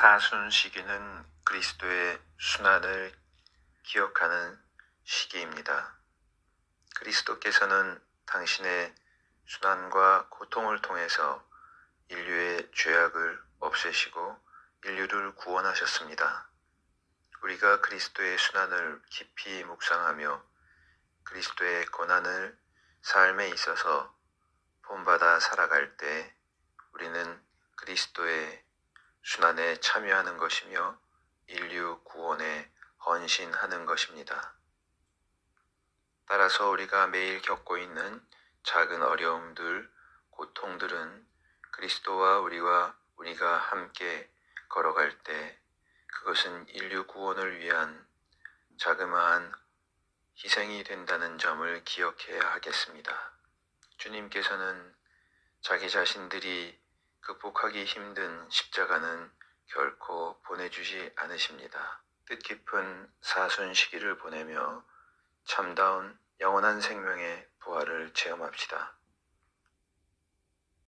사순 시기는 그리스도의 순환을 기억하는 시기입니다. 그리스도께서는 당신의 순환과 고통을 통해서 인류의 죄악을 없애시고 인류를 구원하셨습니다. 우리가 그리스도의 순환을 깊이 묵상하며 그리스도의 고난을 삶에 있어서 본받아 살아갈 때 우리는 그리스도의 순환에 참여하는 것이며 인류 구원에 헌신하는 것입니다. 따라서 우리가 매일 겪고 있는 작은 어려움들, 고통들은 그리스도와 우리와 우리가 함께 걸어갈 때 그것은 인류 구원을 위한 자그마한 희생이 된다는 점을 기억해야 하겠습니다. 주님께서는 자기 자신들이 극복하기 힘든 십자가는 결코 보내주지 않으십니다. 뜻깊은 사순 시기를 보내며 참다운 영원한 생명의 부활을 체험합시다.